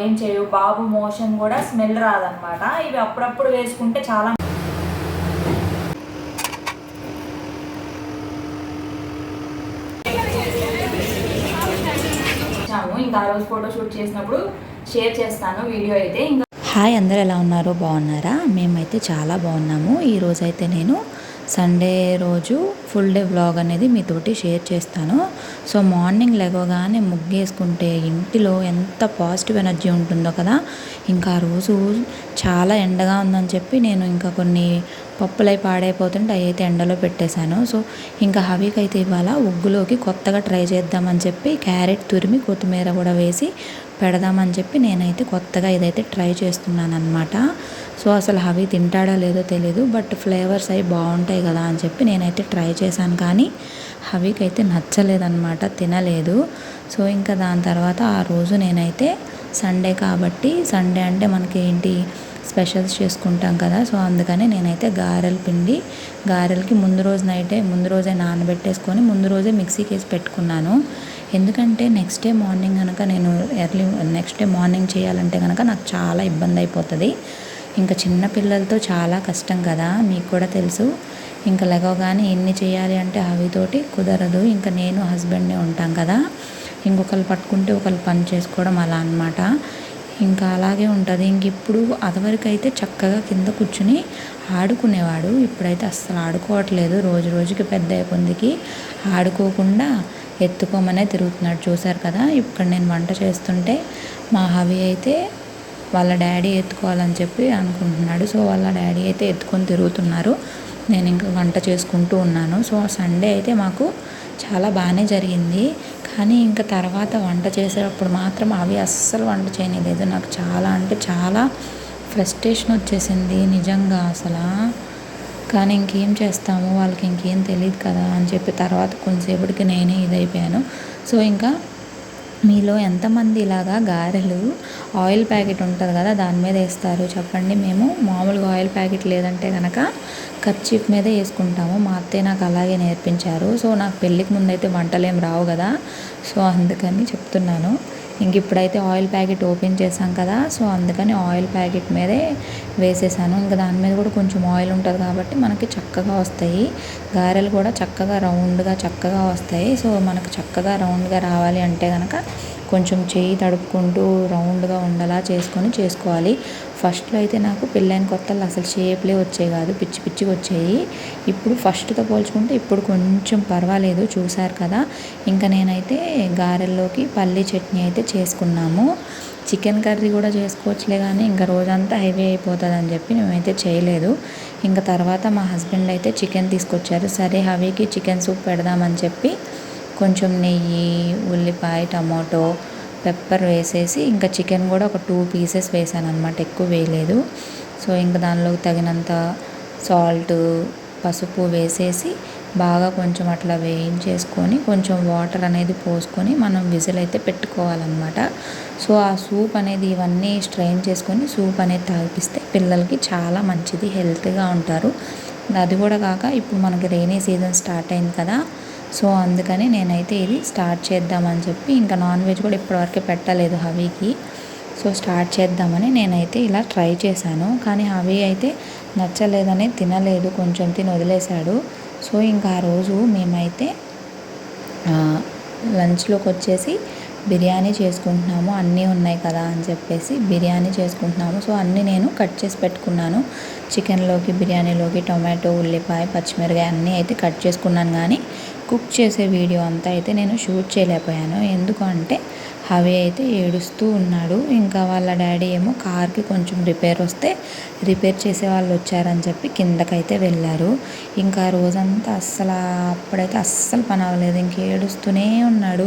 ఏం చేయవు. బాబు మోషన్ కూడా స్మెల్ రాదనమాట ఇవి అప్పుడప్పుడు వేసుకుంటే చాలా ఇంకా ఆ రోజు ఫోటో షూట్ చేసినప్పుడు షేర్ చేస్తాను వీడియో అయితే. ఇంకా హాయ్ అందరు ఎలా ఉన్నారు? బాగున్నారా? మేమైతే చాలా బాగున్నాము. ఈరోజైతే నేను సండే రోజు ఫుల్ డే వ్లాగ్ అనేది మీతోటి షేర్ చేస్తాను. సో మార్నింగ్ లేవగానే ముగ్గేసుకుంటే ఇంటిలో ఎంత పాజిటివ్ ఎనర్జీ ఉంటుందో కదా. ఇంకా ఆ రోజు చాలా ఎండగా ఉందని చెప్పి నేను ఇంకా కొన్ని పప్పులై పాడైపోతుంటే అవి అయితే ఎండలో పెట్టేశాను. సో ఇంకా హవీకి అయితే ఇవాళ ఉగ్గులోకి కొత్తగా ట్రై చేద్దామని చెప్పి క్యారెట్ తురిమి కొత్తిమీర కూడా వేసి పెడదామని చెప్పి నేనైతే కొత్తగా ఇదైతే ట్రై చేస్తున్నాను అనమాట సో అసలు హవి తింటాడా లేదో తెలీదు బట్ ఫ్లేవర్స్ అవి బాగుంటాయి కదా అని చెప్పి నేనైతే ట్రై చేశాను. కానీ హవికి అయితే నచ్చలేదన్నమాట తినలేదు. సో ఇంకా దాని తర్వాత ఆ రోజు నేనైతే సండే కాబట్టి సండే అంటే మనకి ఏంటి స్పెషల్స్ చేసుకుంటాం కదా సో అందుకని నేనైతే గారెల పిండి గారెలకి ముందు రోజు నైటే ముందు రోజే నానబెట్టేసుకొని ముందు రోజే మిక్సీకి వేసి పెట్టుకున్నాను. ఎందుకంటే నెక్స్ట్ డే మార్నింగ్ కనుక నేను ఎర్లీ నెక్స్ట్ డే మార్నింగ్ చేయాలంటే కనుక నాకు చాలా ఇబ్బంది అయిపోతుంది. ఇంకా చిన్న పిల్లలతో చాలా కష్టం కదా మీకు కూడా తెలుసు. ఇంకా లెగవగానే ఎన్ని చేయాలి అంటే అవితోటి కుదరదు. ఇంకా నేను హస్బెండ్నే ఉంటాం కదా ఇంకొకరు పట్టుకుంటే ఒకరు పని చేసుకోవడం అలా అన్నమాట. ఇంకా అలాగే ఉంటుంది. ఇంక ఇప్పుడు అదివరకు అయితే చక్కగా కింద కూర్చుని ఆడుకునేవాడు. ఇప్పుడైతే అస్సలు ఆడుకోవట్లేదు. రోజు రోజుకి పెద్ద అయిపోయిందికి. ఆడుకోకుండా ఎత్తుకోమనే తిరుగుతున్నాడు. చూశారు కదా? ఇక్కడ నేను వంట చేస్తుంటే మా హవి అయితే వాళ్ళ డాడీ ఎత్తుకోవాలని చెప్పి అనుకుంటున్నాడు. సో వాళ్ళ డాడీ అయితే ఎత్తుకొని తిరుగుతున్నారు. నేను ఇంకా వంట చేసుకుంటూ ఉన్నాను. సో సండే అయితే మాకు చాలా బాగానే జరిగింది. కానీ ఇంకా తర్వాత వంట చేసేటప్పుడు మాత్రం అవి అస్సలు వంట చేయలేదు నాకు చాలా అంటే చాలా ఫ్రస్ట్రేషన్ వచ్చేసింది నిజంగా అసలు. కానీ ఇంకేం చేస్తాము? వాళ్ళకి ఇంకేం తెలియదు కదా అని చెప్పి తర్వాత కొంతసేపటికి నేనే ఇదైపోయాను. సో ఇంకా మీలో ఎంతమంది ఇలాగా గారెలు ఆయిల్ ప్యాకెట్ ఉంటుంది కదా దాని మీద వేస్తారు. చెప్పండి మేము మామూలుగా ఆయిల్ ప్యాకెట్ లేదంటే కనుక కర్చీఫ్ మీదే వేసుకుంటాము. మా అత్తయ్య నాకు అలాగే నేర్పించారు. సో నాకు పెళ్ళికి ముందైతే వంటలేం రావు కదా. సో అందుకని చెప్తున్నాను. ఇంక ఇప్పుడైతే ఆయిల్ ప్యాకెట్ ఓపెన్ చేశాం కదా సో అందుకని ఆయిల్ ప్యాకెట్ మీదే వేసేసాను. ఇంకా దాని మీద కూడా కొంచెం ఆయిల్ ఉంటుంది కాబట్టి మనకి చక్కగా వస్తాయి. గారెలు కూడా చక్కగా రౌండ్గా చక్కగా వస్తాయి. సో మనకు చక్కగా రౌండ్గా రావాలి అంటే కనుక కొంచెం చేయి తడుపుకుంటూ రౌండ్గా ఉండేలా చేసుకొని చేసుకోవాలి. ఫస్ట్లో అయితే నాకు పెళ్ళైన కొత్తలు అసలు షేప్లే వచ్చేవి కాదు. పిచ్చి పిచ్చిగా వచ్చేవి ఇప్పుడు ఫస్ట్తో పోల్చుకుంటే ఇప్పుడు కొంచెం పర్వాలేదు. చూశారు కదా. ఇంకా నేనైతే గారెల్లోకి పల్లీ చట్నీ అయితే చేసుకున్నాము. చికెన్ కర్రీ కూడా చేసుకోవచ్చులే కానీ ఇంకా రోజంతా హెవీ అయిపోతుంది అని చెప్పి మేమైతే చేయలేదు. ఇంకా తర్వాత మా హస్బెండ్ అయితే చికెన్ తీసుకొచ్చారు. సరే హవీకి చికెన్ సూప్ పెడదామని చెప్పి కొంచెం నెయ్యి ఉల్లిపాయ టమాటో పెప్పర్ వేసేసి ఇంకా చికెన్ కూడా ఒక టూ పీసెస్ వేసాను అనమాట ఎక్కువ వేయలేదు. సో ఇంకా దానిలోకి తగినంత సాల్ట్ పసుపు వేసేసి బాగా కొంచెం అట్లా వేయించేసుకొని కొంచెం వాటర్ అనేది పోసుకొని మనం విజిల్ అయితే పెట్టుకోవాలన్నమాట. సో ఆ సూప్ అనేది ఇవన్నీ స్ట్రెయిన్ చేసుకొని సూప్ అనేది తాగిపిస్తే పిల్లలకి చాలా మంచిది హెల్త్గా ఉంటారు. అది కూడా కాక ఇప్పుడు మనకి రైనీ సీజన్ స్టార్ట్ అయింది కదా సో అందుకని నేనైతే ఇది స్టార్ట్ చేద్దామని చెప్పి ఇంకా నాన్ వెజ్ కూడా ఇప్పటివరకు పెట్టలేదు హవీకి. సో స్టార్ట్ చేద్దామని నేనైతే ఇలా ట్రై చేశాను. కానీ హవీ అయితే నచ్చలేదని తినలేదు. కొంచెం తిని వదిలేశాడు. సో ఇంకా ఆ రోజు మేమైతే లంచ్లోకి వచ్చేసి బిర్యానీ చేసుకుంటున్నాము అన్నీ ఉన్నాయి కదా అని చెప్పేసి బిర్యానీ చేసుకుంటున్నాము. సో అన్నీ నేను కట్ చేసి పెట్టుకున్నాను. చికెన్లోకి బిర్యానీలోకి టొమాటో ఉల్లిపాయ పచ్చిమిరకాయ అన్నీ అయితే కట్ చేసుకున్నాను. కానీ కుక్ చేసే వీడియో అంతా అయితే నేను షూట్ చేయలేకపోయాను. ఎందుకంటే హవి అయితే ఏడుస్తూ ఉన్నాడు. ఇంకా వాళ్ళ డాడీ ఏమో కార్కి కొంచెం రిపేర్ వస్తే రిపేర్ చేసే వాళ్ళు వచ్చారని చెప్పి కిందకైతే వెళ్ళారు. ఇంకా రోజంతా అస్సలు అప్పుడైతే అస్సలు పని అవ్వలేదు. ఇంక ఏడుస్తూనే ఉన్నాడు.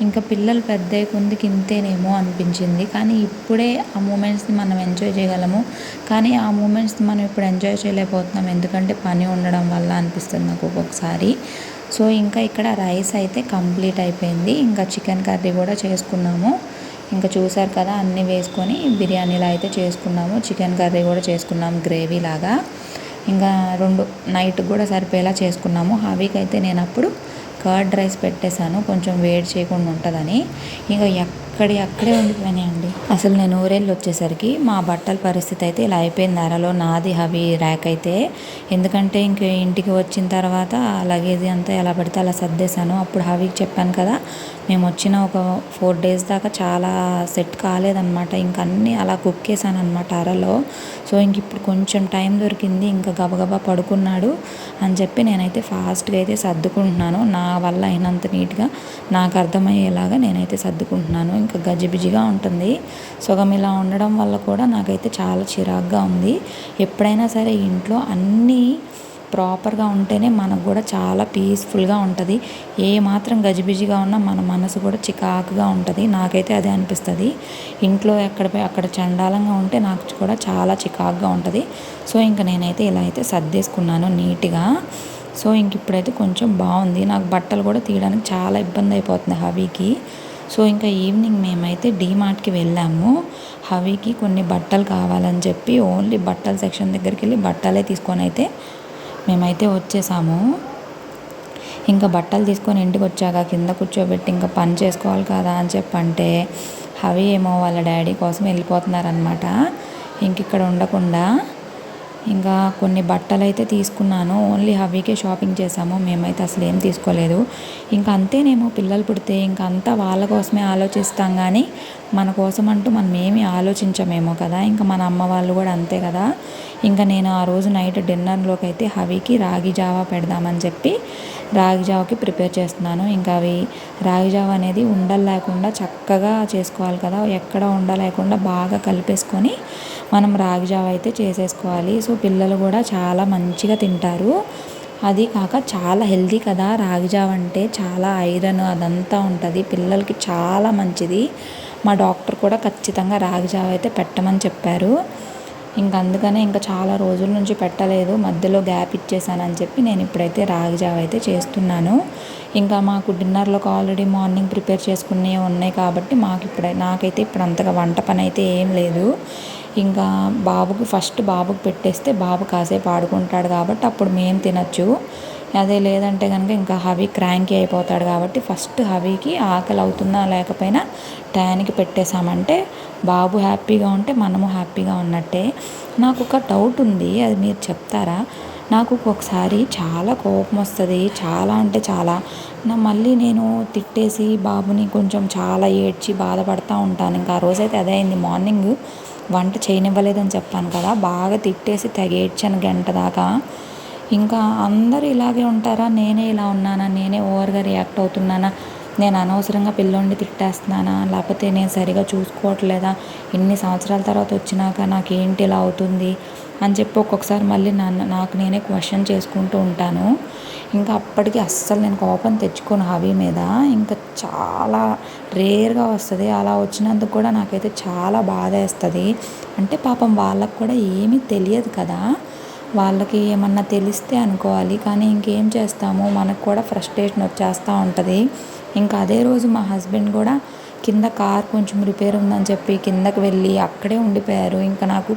ఇంకా పిల్లలు పెద్ద కొంది కింతేనేమో అనిపించింది. కానీ ఇప్పుడే ఆ మూమెంట్స్ని మనం ఎంజాయ్ చేయగలము. కానీ ఆ మూమెంట్స్ని మనం ఇప్పుడు ఎంజాయ్ చేయలేకపోతున్నాం. ఎందుకంటే పని ఉండడం వల్ల అనిపిస్తుంది నాకు ఒక్కొక్కసారి. సో ఇంకా ఇక్కడ రైస్ అయితే కంప్లీట్ అయిపోయింది. ఇంకా చికెన్ కర్రీ కూడా చేసుకున్నాము. ఇంకా చూసారు కదా అన్నీ వేసుకొని బిర్యానీలా అయితే చేసుకున్నాము. చికెన్ కర్రీ కూడా చేసుకున్నాము గ్రేవీ లాగా. ఇంకా రెండు నైట్ కూడా సరిపోయేలా చేసుకున్నాము. హవీకి అయితే నేను అప్పుడు కర్డ్ రైస్ పెట్టేశాను. కొంచెం వేడి చేయకుండా ఉంటుందని. ఇంకా అక్కడి అక్కడే ఉండిపోయినాయండి అసలు నేను ఊరేళ్ళు వచ్చేసరికి మా బట్టల పరిస్థితి అయితే ఇలా అయిపోయింది. అరలో నాది హవి ర్యాక్ అయితే. ఎందుకంటే ఇంక ఇంటికి వచ్చిన తర్వాత లగేజ్ అంతా ఎలా పడితే అలా సర్దేశాను. అప్పుడు హవికి చెప్పాను కదా మేము వచ్చిన ఒక ఫోర్ డేస్ దాకా చాలా సెట్ కాలేదన్నమాట. ఇంక అన్నీ అలా కుక్కేసాను అనమాట అరలో. సో ఇంక ఇప్పుడు కొంచెం టైం దొరికింది ఇంకా గబగబా పడుకున్నాడు అని చెప్పి నేనైతే ఫాస్ట్గా అయితే సర్దుకుంటున్నాను. నా వల్ల అయినంత నీట్గా నాకు అర్థమయ్యేలాగా నేనైతే సర్దుకుంటున్నాను. ఇంకా గజిబిజిగా ఉంటుంది. సుగం ఇలా ఉండడం వల్ల కూడా నాకైతే చాలా చిరాగ్గా ఉంది. ఎప్పుడైనా సరే ఇంట్లో అన్నీ ప్రాపర్గా ఉంటేనే మనకు కూడా చాలా పీస్ఫుల్గా ఉంటుంది. ఏ మాత్రం గజిబిజిగా ఉన్నా మన మనసు కూడా చికాకుగా ఉంటుంది. నాకైతే అదే అనిపిస్తుంది. ఇంట్లో ఎక్కడ పోయి అక్కడ చండాలంగా ఉంటే నాకు కూడా చాలా చికాకుగా ఉంటుంది. సో ఇంకా నేనైతే ఇలా అయితే సర్దేసుకున్నాను నీట్గా. సో ఇంక ఇప్పుడైతే కొంచెం బాగుంది. నాకు బట్టలు కూడా తీయడానికి చాలా ఇబ్బంది అయిపోతుంది హవీకి. సో ఇంకా ఈవినింగ్ మేమైతే డీమార్ట్కి వెళ్ళాము. హవీకి కొన్ని బట్టలు కావాలని చెప్పి ఓన్లీ బట్టల సెక్షన్ దగ్గరికి వెళ్ళి బట్టలే తీసుకొని అయితే మేమైతే వచ్చేసాము. ఇంకా బట్టలు తీసుకొని ఇంటికి వచ్చాక కింద కూర్చోబెట్టి ఇంకా పని చేసుకోవాలి కదా అని చెప్పంటే హవి ఏమో వాళ్ళ డాడీ కోసం వెళ్ళిపోతున్నారనమాట ఇంక ఇక్కడ ఉండకుండా ఇంకా కొన్ని బట్టలు అయితే తీసుకున్నాను. ఓన్లీ హవీకే షాపింగ్ చేసాము మేమైతే అసలు ఏం తీసుకోలేదు. ఇంకా అంతేనేమో పిల్లలు పుడితే ఇంకా అంతా వాళ్ళ కోసమే ఆలోచిస్తాం కానీ మన కోసం అంటూ మనం ఏమి ఆలోచించమేమో కదా. ఇంకా మన అమ్మ వాళ్ళు కూడా అంతే కదా. ఇంకా నేను ఆ రోజు నైట్ డిన్నర్లోకి అయితే హవికి రాగి జావా పెడదామని చెప్పి రాగి జావకి ప్రిపేర్ చేస్తున్నాను. ఇంకా అవి రాగి జావ అనేది ఉండలు లేకుండా చక్కగా చేసుకోవాలి కదా. ఎక్కడ ఉండ లేకుండా బాగా కలిపేసుకొని మనం రాగి జావ అయితే చేసేసుకోవాలి. సో పిల్లలు కూడా చాలా మంచిగా తింటారు. అది కాక చాలా హెల్దీ కదా రాగి జావ అంటే. చాలా ఐరన్ అదంతా ఉంటుంది. పిల్లలకి చాలా మంచిది. మా డాక్టర్ కూడా ఖచ్చితంగా రాగి జావ అయితే పెట్టమని చెప్పారు. ఇంక అందుకనే ఇంకా చాలా రోజుల నుంచి పెట్టలేదు మధ్యలో గ్యాప్ ఇచ్చేసానని చెప్పి నేను ఇప్పుడైతే రాగి జావ అయితే చేస్తున్నాను. ఇంకా మాకు డిన్నర్లోకి ఆల్రెడీ మార్నింగ్ ప్రిపేర్ చేసుకునే ఉన్నాయి కాబట్టి మాకు ఇప్పుడు నాకైతే ఇప్పుడు అంతగా వంట పని అయితే ఏం లేదు. ఇంకా బాబుకు ఫస్ట్ బాబుకి పెట్టేస్తే బాబు కాసేపు ఆడుకుంటాడు కాబట్టి అప్పుడు మేము తినచ్చు. అదే లేదంటే కనుక ఇంకా హవి క్రాంకీ అయిపోతాడు కాబట్టి ఫస్ట్ హవీకి ఆకలి అవుతుందా లేకపోయినా టయానికి పెట్టేశామంటే బాబు హ్యాపీగా ఉంటే మనము హ్యాపీగా ఉన్నట్టే. నాకు ఒక డౌట్ ఉంది అది మీరు చెప్తారా? నాకు ఒకసారి చాలా కోపం వస్తుంది చాలా అంటే చాలా. నా మళ్ళీ నేను తిట్టేసి బాబుని కొంచెం చాలా ఏడ్చి బాధపడతా ఉంటాను. ఇంకా ఆ రోజైతే అదే అయింది మార్నింగ్. వంట చేయనివ్వలేదని చెప్పాను కదా బాగా తిట్టేసి తెగ ఏడ్చాను గంట దాకా. ఇంకా అందరూ ఇలాగే ఉంటారా? నేనే ఇలా ఉన్నానా? నేనే ఓవర్గా రియాక్ట్ అవుతున్నానా? నేను అనవసరంగా పిల్లోడిని తిట్టేస్తున్నానా? లేకపోతే నేను సరిగా చూసుకోవట్లేదా? ఇన్ని సంవత్సరాల తర్వాత వచ్చినాక నాకేంటి ఇలా అవుతుంది? అని చెప్పి ఒక్కొక్కసారి మళ్ళీ నన్ను నాకు నేనే క్వశ్చన్ చేసుకుంటూ ఉంటాను. ఇంకా అప్పటికి అస్సలు నేను కోపం తెచ్చుకోను హవీ మీద. ఇంకా చాలా రేర్గా వస్తుంది. అలా వచ్చినందుకు కూడా నాకైతే చాలా బాధ వేస్తుంది అంటే పాపం వాళ్ళకు కూడా ఏమీ తెలియదు కదా? వాళ్ళకి ఏమన్నా తెలిస్తే అనుకోవాలి. కానీ ఇంకేం చేస్తాము మనకు కూడా ఫ్రస్ట్రేషన్ వచ్చేస్తూ ఉంటుంది. ఇంకా అదే రోజు మా హస్బెండ్ కూడా కింద కార్ కొంచెం రిపేర్ ఉందని చెప్పి కిందకి వెళ్ళి అక్కడే ఉండిపోయారు. ఇంకా నాకు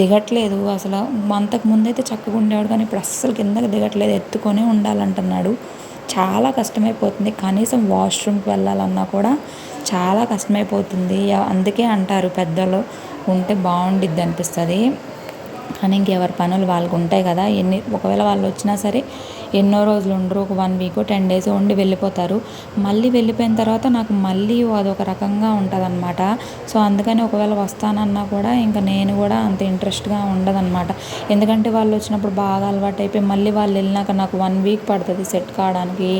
దిగట్లేదు. అసలు అంతకు ముందైతే చక్కగా ఉండేవాడు. కానీ ఇప్పుడు అస్సలు కిందకి దిగట్లేదు. ఎత్తుకొనే ఉండాలంటున్నాడు. చాలా కష్టమైపోతుంది. కనీసం వాష్రూమ్కి వెళ్ళాలన్నా కూడా చాలా కష్టమైపోతుంది. అందుకే అంటారు పెద్దలు ఉంటే బాగుండిద్ది అనిపిస్తుంది. కానీ ఇంకెవరి పనులు వాళ్ళకు ఉంటాయి కదా. ఎన్ని ఒకవేళ వాళ్ళు వచ్చినా సరే ఎన్నో రోజులు ఉండరు ఒక వన్ వీక్ టెన్ డేస్ ఉండి వెళ్ళిపోతారు. మళ్ళీ వెళ్ళిపోయిన తర్వాత నాకు మళ్ళీ అదొక రకంగా ఉంటుంది అనమాట సో అందుకని ఒకవేళ వస్తానన్నా కూడా ఇంకా నేను కూడా అంత ఇంట్రెస్ట్గా ఉండదన్నమాట. ఎందుకంటే వాళ్ళు వచ్చినప్పుడు బాగా అలవాటు అయిపోయి మళ్ళీ వాళ్ళు వెళ్ళినాక నాకు వన్ వీక్ పడుతుంది సెట్ కావడానికి.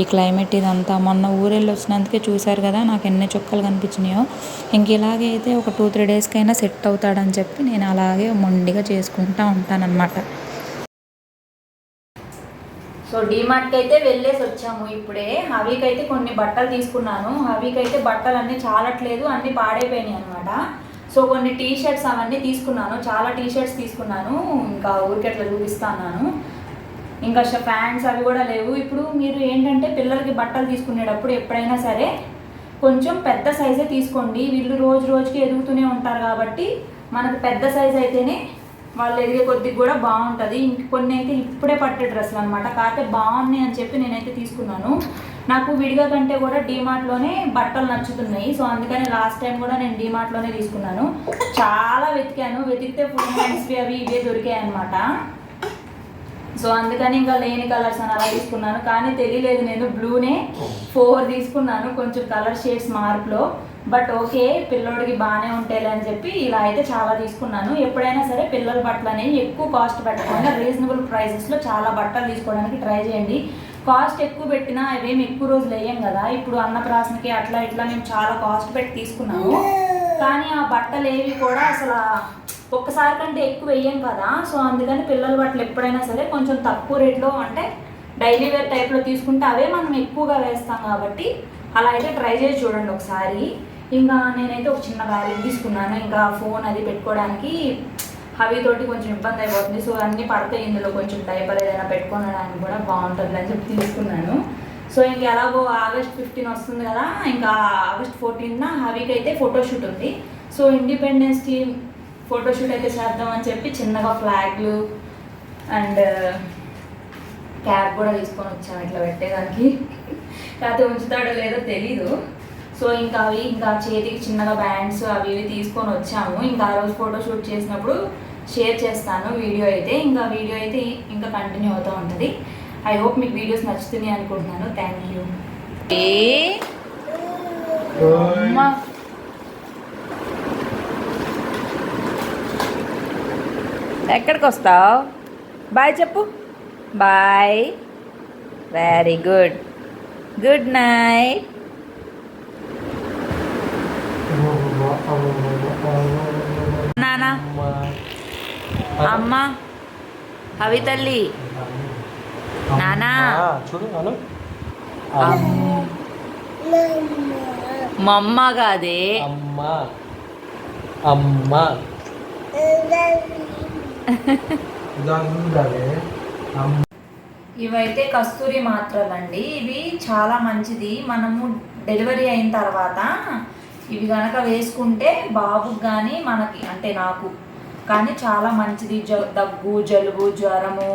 ఈ క్లైమేట్ ఇదంతా. మొన్న ఊరెళ్ళి వచ్చినందుకే చూశారు కదా నాకు ఎన్ని చుక్కలు కనిపించినాయో. ఇంక ఇలాగే అయితే ఒక టూ త్రీ డేస్కైనా సెట్ అవుతాడని చెప్పి నేను అలాగే మొండిగా చేసుకుంటా ఉంటానన్నమాట. సో డీమార్ట్కి అయితే వెళ్ళేసి వచ్చాము ఇప్పుడే. హవీకి అయితే కొన్ని బట్టలు తీసుకున్నాను. హవీకి అయితే బట్టలు అన్నీ చాలట్లేదు అన్నీ పాడైపోయినాయి అనమాట సో కొన్ని టీ షర్ట్స్ అవన్నీ తీసుకున్నాను. చాలా టీ షర్ట్స్ తీసుకున్నాను. ఇంకా ఊరికెట్లా చూపిస్తాను ఇంకా ప్యాంట్స్ అవి కూడా లేవు. ఇప్పుడు మీరు ఏంటంటే పిల్లలకి బట్టలు తీసుకునేటప్పుడు ఎప్పుడైనా సరే కొంచెం పెద్ద సైజే తీసుకోండి. వీళ్ళు రోజు రోజుకి ఎదుగుతూనే ఉంటారు కాబట్టి మనకు పెద్ద సైజ్ అయితేనే వాళ్ళు ఎదిగే కొద్దిగా కూడా బాగుంటుంది. ఇంక కొన్ని అయితే ఇప్పుడే పట్టే డ్రెస్సులు అనమాట కాకపోతే బాగున్నాయి అని చెప్పి నేనైతే తీసుకున్నాను. నాకు విడిగా కంటే కూడా లోనే బట్టలు నచ్చుతున్నాయి. సో అందుకని లాస్ట్ టైం కూడా నేను లోనే తీసుకున్నాను. చాలా వెతికాను. వెతికితే ఫుల్ హ్యాండ్స్వి అవి ఇవే దొరికాయి అనమాట సో అందుకని ఇంకా లేని కలర్స్ అని అలా తీసుకున్నాను. కానీ తెలియలేదు నేను. బ్లూనే ఫోర్ తీసుకున్నాను. కొంచెం కలర్ షేడ్స్ మార్పులో బట్ ఓకే పిల్లోడికి బాగానే ఉంటాయి అని చెప్పి ఇలా అయితే చాలా తీసుకున్నాను. ఎప్పుడైనా సరే పిల్లల బట్టలు అనేవి ఎక్కువ కాస్ట్ పెట్టకుండా రీజనబుల్ ప్రైసెస్లో చాలా బట్టలు తీసుకోవడానికి ట్రై చేయండి. కాస్ట్ ఎక్కువ పెట్టినా అవేమి ఎక్కువ రోజులు వేయం కదా. ఇప్పుడు అన్నప్రాసనకి అట్లా ఇట్లా మేము చాలా కాస్ట్ పెట్టి తీసుకున్నాము. కానీ ఆ బట్టలు ఏవి కూడా అసలు ఒక్కసారి కంటే ఎక్కువ వేయం కదా. సో అందుకని పిల్లల బట్టలు ఎప్పుడైనా సరే కొంచెం తక్కువ రేట్లో అంటే డైలీ వేర్ టైప్లో తీసుకుంటే అవే మనం ఎక్కువగా వేస్తాం కాబట్టి అలా అయితే ట్రై చేసి చూడండి ఒకసారి. ఇంకా నేనైతే ఒక చిన్న బ్యాలెట్ తీసుకున్నాను. ఇంకా ఫోన్ అది పెట్టుకోవడానికి అవి తోటి కొంచెం ఇబ్బంది అయిపోతుంది. సో అన్నీ పడతాయి. ఇందులో కొంచెం డైపర్ ఏదైనా పెట్టుకోవడానికి కూడా బాగుంటుంది అని చెప్పి తీసుకున్నాను. సో ఇంక ఎలాగో ఆగస్ట్ ఫిఫ్టీన్ వస్తుంది కదా ఇంకా ఆగస్ట్ ఫోర్టీన్న హవీకి అయితే ఫోటోషూట్ ఉంది. సో ఇండిపెండెన్స్ ఫోటోషూట్ అయితే చేద్దామని చెప్పి చిన్నగా ఫ్లాగ్లు అండ్ క్యాబ్ కూడా తీసుకొని వచ్చాను ఇట్లా పెట్టేదానికి. కాకపోతే ఉంచుతాడో లేదో తెలీదు. సో ఇంకా అవి ఇంకా చేతికి చిన్నగా బ్యాండ్స్ అవి ఇవి తీసుకొని వచ్చాము. ఇంకా ఆ రోజు ఫోటో షూట్ చేసినప్పుడు షేర్ చేస్తాను వీడియో అయితే. ఇంకా వీడియో అయితే ఇంకా కంటిన్యూ అవుతూ ఉంటుంది. ఐ హోప్ మీకు వీడియోస్ నచ్చుతున్నాయి అనుకుంటున్నాను. థ్యాంక్ యూ ఎక్కడికి వస్తావు? బాయ్ చెప్పు. Bye very good good night అమ్మ అవి తల్లి. నానా. చూడు మమ్మ కాదే. అమ్మ. అమ్మ. అమ్మ. ఇవైతే కస్తూరి మాత్రలండి. ఇవి చాలా మంచిది. మనము డెలివరీ అయిన తర్వాత ఇవి కనుక వేసుకుంటే బాబుకి కానీ మనకి అంటే నాకు కానీ చాలా మంచిది. జ దగ్గు జలుబు జ్వరము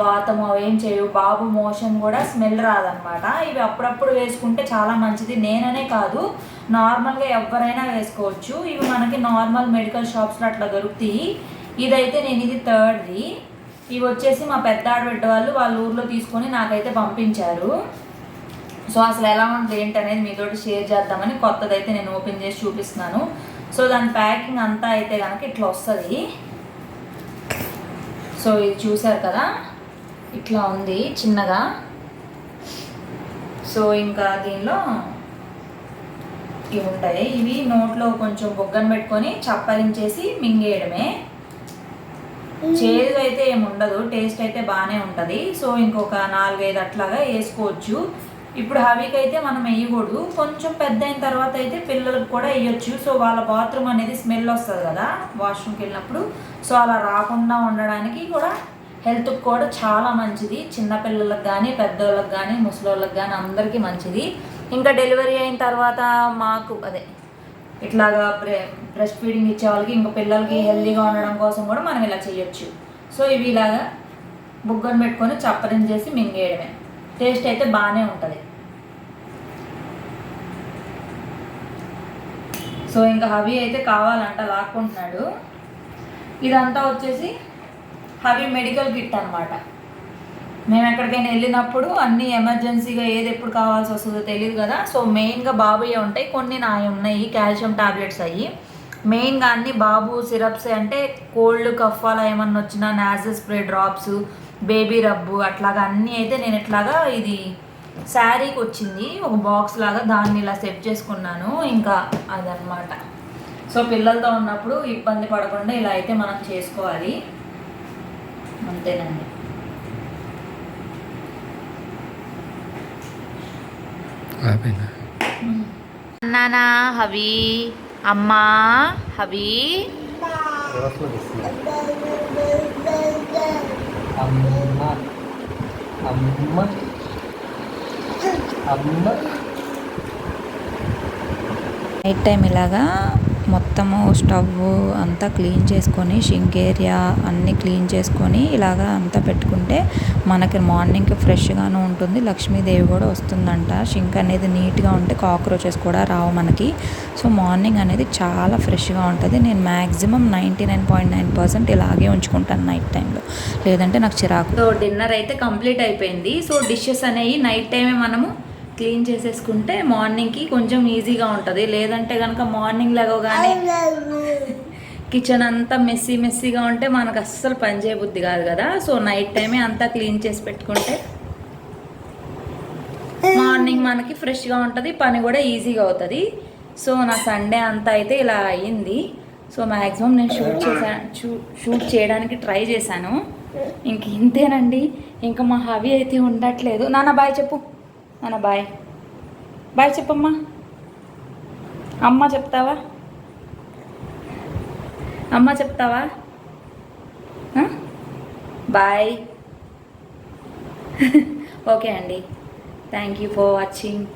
వాతము అవేం చేయవు. బాబు మోషన్ కూడా స్మెల్ రాదనమాట. ఇవి అప్పుడప్పుడు వేసుకుంటే చాలా మంచిది. నేననే కాదు నార్మల్గా ఎవరైనా వేసుకోవచ్చు. ఇవి మనకి నార్మల్ మెడికల్ షాప్స్లో అట్లా దొరుకుతాయి. ఇదైతే నేను ఇది థర్డ్ది. ఇవి వచ్చేసి మా పెద్ద ఆడబిడ్డ వాళ్ళు వాళ్ళ ఊర్లో తీసుకొని నాకైతే పంపించారు. సో అసలు ఎలా ఉంటుంది ఏంటి అనేది మీతోటి షేర్ చేద్దామని కొత్తది అయితే నేను ఓపెన్ చేసి చూపిస్తున్నాను. సో దాని ప్యాకింగ్ అంతా అయితే కనుక ఇట్లా వస్తుంది. సో ఇది చూసారు కదా? ఇట్లా ఉంది చిన్నగా. సో ఇంకా దీనిలో ఇవి ఉంటాయి. ఇవి నోట్లో కొంచెం బొగ్గను పెట్టుకొని చప్పరించేసి మింగేయడమే. చేదు అయితే ఏమి ఉండదు టేస్ట్ అయితే బాగానే ఉంటుంది. సో ఇంకొక నాలుగైదు అట్లాగా వేసుకోవచ్చు. ఇప్పుడు హవీకి అయితే మనం వేయకూడదు. కొంచెం పెద్ద అయిన తర్వాత అయితే పిల్లలకు కూడా వేయొచ్చు. సో వాళ్ళ బాత్రూమ్ అనేది స్మెల్ వస్తుంది కదా వాష్రూమ్కి వెళ్ళినప్పుడు. సో అలా రాకుండా ఉండడానికి కూడా హెల్త్కి కూడా చాలా మంచిది. చిన్నపిల్లలకు కానీ పెద్దోళ్ళకి కానీ ముసలోళ్ళకి కానీ అందరికీ మంచిది. ఇంకా డెలివరీ అయిన తర్వాత మాకు అదే ఇట్లాగా బ్రె బ్రెస్ట్ ఫీడింగ్ ఇచ్చే వాళ్ళకి ఇంకా పిల్లలకి హెల్తీగా ఉండడం కోసం కూడా మనం ఇలా చేయొచ్చు. సో ఇవి ఇలాగా బుగ్గను పెట్టుకొని చప్పరిని చేసి మింగేయడమే. టేస్ట్ అయితే బాగానే ఉంటుంది. సో ఇంకా హవి అయితే కావాలంట లాక్కుంటున్నాడు. ఇదంతా వచ్చేసి హవీ మెడికల్ కిట్ అనమాట మేము ఎక్కడికైనా వెళ్ళినప్పుడు అన్ని ఎమర్జెన్సీగా ఏది ఎప్పుడు కావాల్సి వస్తుందో తెలియదు కదా. సో మెయిన్గా బాబుయే ఉంటాయి. కొన్ని నా ఉన్నాయి కాల్షియం టాబ్లెట్స్ అయ్యి. మెయిన్గా అన్ని బాబు సిరప్స్ అంటే కోల్డ్ కఫ్ అలా ఏమన్నా వచ్చినా nasal spray drops baby rub అట్లాగా అన్నీ అయితే నేను ఇట్లాగా ఇది శారీకి వచ్చింది. ఒక బాక్స్ లాగా దాన్ని ఇలా సెట్ చేసుకున్నాను. ఇంకా అదనమాట సో పిల్లలతో ఉన్నప్పుడు ఇబ్బంది పడకుండా ఇలా అయితే మనం చేసుకోవాలి. అంతేనండి. నానా హవి అమ్మా హవి. అమ్మ. అమ్మ. అమ్మ. నైట్ టైం ఇలాగా మొత్తము స్టవ్ అంతా క్లీన్ చేసుకొని షింక్ ఏరియా అన్నీ క్లీన్ చేసుకొని ఇలాగా అంతా పెట్టుకుంటే మనకి మార్నింగ్కి ఫ్రెష్గాను ఉంటుంది. లక్ష్మీదేవి కూడా వస్తుందంట. షింక్ అనేది నీట్గా ఉంటే కాక్రోచెస్ కూడా రావు మనకి. సో మార్నింగ్ అనేది చాలా ఫ్రెష్గా ఉంటుంది. నేను maximum ninety nine point nine percent ఇలాగే ఉంచుకుంటాను నైట్ టైంలో. లేదంటే నాకు చిరాకు. సో డిన్నర్ అయితే కంప్లీట్ అయిపోయింది. సో డిషెస్ అనేవి నైట్ టైమే మనము క్లీన్ చేసేసుకుంటే మార్నింగ్కి కొంచెం ఈజీగా ఉంటుంది. లేదంటే కనుక మార్నింగ్ లేవగానే కిచెన్ అంతా మెస్సీ మెస్సీగా ఉంటే మనకు అస్సలు పని చేయబుద్ధి కాదు కదా. సో నైట్ టైమే అంతా క్లీన్ చేసి పెట్టుకుంటే మార్నింగ్ మనకి ఫ్రెష్గా ఉంటుంది పని కూడా ఈజీగా అవుతుంది. సో నా సండే అంతా అయితే ఇలా అయ్యింది. సో మ్యాక్సిమం నేను షూట్ చేశాను షూట్ చేయడానికి ట్రై చేశాను. ఇంక ఇంతేనండి. ఇంకా మా హవి అయితే ఉండట్లేదు. నాన్న బాయ్ చెప్పు. అన్న బాయ్. బాయ్ చెప్పమ్మా. అమ్మ చెప్తావా? అమ్మ చెప్తావా? బాయ్. ఓకే అండి. Thank you for watching.